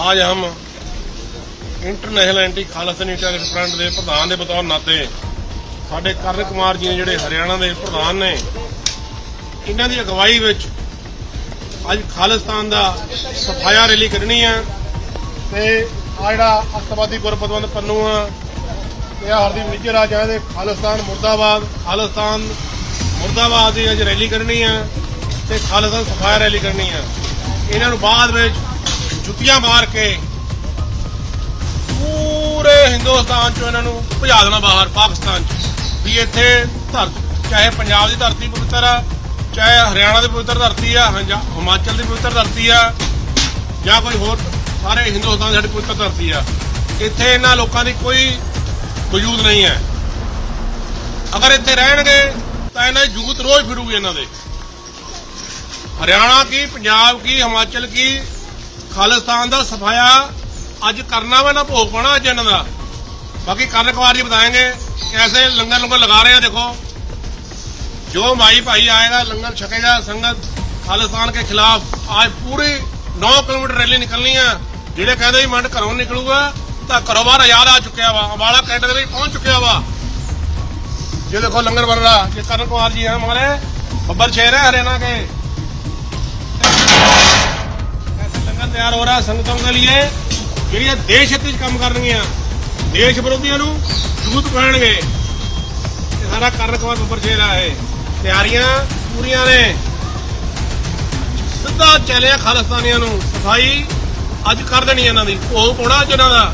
आज हम international anti Khalistani terrorist front ਦੇ ਪ੍ਰਧਾਨ ਦੇ ਬਤੌਰ ਨਾਤੇ ਸਾਡੇ ਕਰਨ ਕੁਮਾਰ ਜੀ ਨੇ ਜਿਹੜੇ ਹਰਿਆਣਾ ਦੇ ਪ੍ਰਧਾਨ ਨੇ ਇਹਨਾਂ ਦੀ ਅਗਵਾਈ ਵਿੱਚ ਅੱਜ ਖਾਲਿਸਤਾਨ ਦਾ ਸਫਾਇਆ ਰੈਲੀ ਕੱਢਣੀ ਆ ਤੇ ਆ ਜਿਹੜਾ ਅੱਤਵਾਦੀ ਗੁਰਪਤਵੰਦ ਪੰਨੂ ਆ ਤੇ ਆ ਹਰਦੀਪ ਨਿੱਜਰ ਆ ਜਿਹਦੇ ਖਾਲਿਸਤਾਨ ਮੁਰਦਾਬਾਦ ਖਾਲਿਸਤਾਨ ਮੁਰਦਾਬਾਦ ਦੀ ਅੱਜ ਰੈਲੀ ਕੱਢਣੀ ਆ ਤੇ ਖਾਲਿਸਤਾਨ ਸਫਾਇਆ ਰੈਲੀ ਕਰਨੀ ਆ ਇਹਨਾਂ ਨੂੰ ਬਾਅਦ ਵਿੱਚ ਜੁੱਤੀਆਂ ਮਾਰ ਕੇ ਪੂਰੇ ਹਿੰਦੁਸਤਾਨ ਚੋਂ ਇਹਨਾਂ ਨੂੰ ਭਜਾ ਦੇਣਾ ਬਾਹਰ, ਪਾਕਿਸਤਾਨ ਚ। ਵੀ ਇੱਥੇ ਧਰਤ, ਚਾਹੇ ਪੰਜਾਬ ਦੀ ਧਰਤੀ ਪਵਿੱਤਰ ਆ, ਚਾਹੇ ਹਰਿਆਣਾ ਦੀ ਪਵਿੱਤਰ ਧਰਤੀ ਆ, ਹਾਂ ਹਿਮਾਚਲ ਦੀ ਪਵਿੱਤਰ ਧਰਤੀ ਆ, ਜਾਂ ਕੋਈ ਹੋਰ ਸਾਰੇ ਹਿੰਦੁਸਤਾਨ ਦੀ ਸਾਡੀ ਪਵਿੱਤਰ ਧਰਤੀ ਆ। ਇੱਥੇ ਇਹਨਾਂ ਲੋਕਾਂ ਦੀ ਕੋਈ ਵਜੂਦ ਨਹੀਂ ਹੈ। ਅਗਰ ਇੱਥੇ ਰਹਿਣਗੇ, ਤਾਂ ਇਹਨਾਂ ਦੀ ਜੂਤ ਰੋਜ਼ ਫਿਰੂਗੀ ਇਹਨਾਂ ਦੇ। हरियाणा की पंजाब की हिमाचल की खालिस्तान का सफाया आज करना वा ना भोग पाना अज इन्हों बाकी कल कबार ही बताएंगे कैसे लंगर लंगर लगा रहे हैं देखो जो माई भाई आएगा लंगर छकेगा संगत खालिस्तान के खिलाफ आज पूरी नौ किलोमीटर रैली निकलनी है ਜਿਹੜੇ ਕਹਿੰਦੇ ਵੀ ਮੰਡ ਘਰੋਂ ਨਿਕਲੂਗਾ ਤਾਂ ਘਰੋਂ ਬਾਹਰ ਆਜ਼ਾਦ ਆ ਚੁੱਕਿਆ ਵਾ ਅੰਬਾਲਾ ਕੈਟਾਗਰੀ ਪਹੁੰਚ ਚੁੱਕਿਆ ਵਾ ये देखो लंगर बन रहा ये करण कुमार जी हैं हमारे बब्बर शेर है हरियाणा के तैयार हो रहा है संगतों के लिए ਜਿਹੜੀਆਂ ਦੇਸ਼ ਹਿੱਤ ਵਿੱਚ ਕੰਮ ਕਰਨਗੀਆਂ ਦੇਸ਼ ਵਿਰੋਧੀਆਂ ਨੂੰ ਜੂਤ ਪੈਣਗੇ ਇਹ ਸਾਰਾ ਕਰਨ ਕੁਮਾਰ ਬੱਬਰ ਸ਼ੇਰ ਆ ਇਹ ਤਿਆਰੀਆਂ ਪੂਰੀਆਂ ਨੇ ਸਿੱਧਾ ਚੱਲਿਆ ਖਾਲਿਸਤਾਨੀਆਂ ਨੂੰ ਸਫਾਈ ਅੱਜ ਕਰ ਦੇਣੀ ਇਹਨਾਂ ਦੀ ਭੋਗ ਪਾਉਣਾ ਅੱਜ ਇਹਨਾਂ ਦਾ